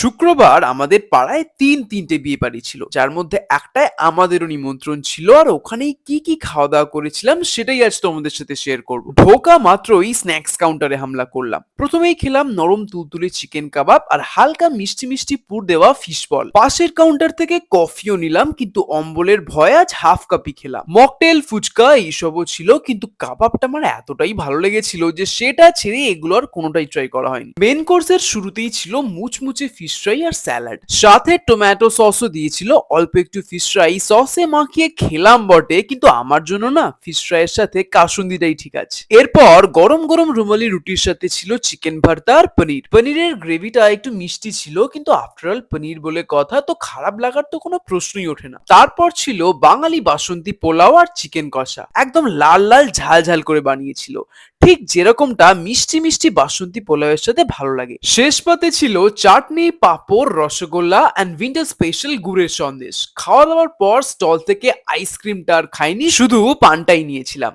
শুক্রবার আমাদের পাড়ায় তিন তিনটে বিয়ে বাড়ি ছিল, যার মধ্যে একটায় আমাদেরও নিমন্ত্রণ ছিল আর ওখানেই কি কি খাওয়া দাওয়া করেছিলাম সেটাই আজ তোমাদের সাথে শেয়ার করব। ঢোকা মাত্রই স্ন্যাক্স কাউন্টারে হামলা করলাম। প্রথমেই খেলাম নরম তুলতুলে চিকেন কাবাব আর হালকা মিষ্টি মিষ্টি পুর দেওয়া ফিশ বল পাশের কাউন্টার থেকে কফিও নিলাম, কিন্তু অম্বলের ভয় আজ হাফ কাপি খেলাম। মকটেল ফুচকা এইসবও ছিল, কিন্তু কাবাবটা আমার এতটাই ভালো লেগেছিল যে সেটা ছেড়ে এগুলো আর কোনোটাই ট্রাই করা হয়নি। মেন কোর্সের শুরুতেই ছিল মুচমুচে ফিশ ফ্রাই আর স্যালাড সাথে টমেটো সসও দিয়েছিল, অল্প একটু ফিশ ফ্রাই সসে মাখিয়ে খেলাম বটে, কিন্তু আমার জন্য না ফিশ ফ্রাইয়ের সাথে কাসুন্দিটাই ঠিক আছে। এরপর গরম গরম রুমালি রুটির সাথে ছিল চিকেন ভর্তা আর পনির। পনিরের গ্রেভিটা একটু মিষ্টি ছিল, কিন্তু আফটার অল পনির বলে কথা, তো খারাপ লাগার তো কোনো প্রশ্নই ওঠে না। তারপর ছিল বাঙালি বাসন্তী পোলাও আর চিকেন কষা। একদম লাল লাল ঝাল ঝাল করে বানিয়েছিল। ঠিক যেরকমটা মিষ্টি মিষ্টি বাসন্তী পোলাওয়ের সাথে ভালো লাগে। শেষ পাতে ছিল চাটনি পাঁপড়, রসগোল্লা অ্যান্ড উইন্টার স্পেশাল গুড়ের সন্দেশ। খাওয়া দাওয়ার পর স্টল থেকে আইসক্রিমটা আর খাইনি, শুধু পানটাই নিয়েছিলাম।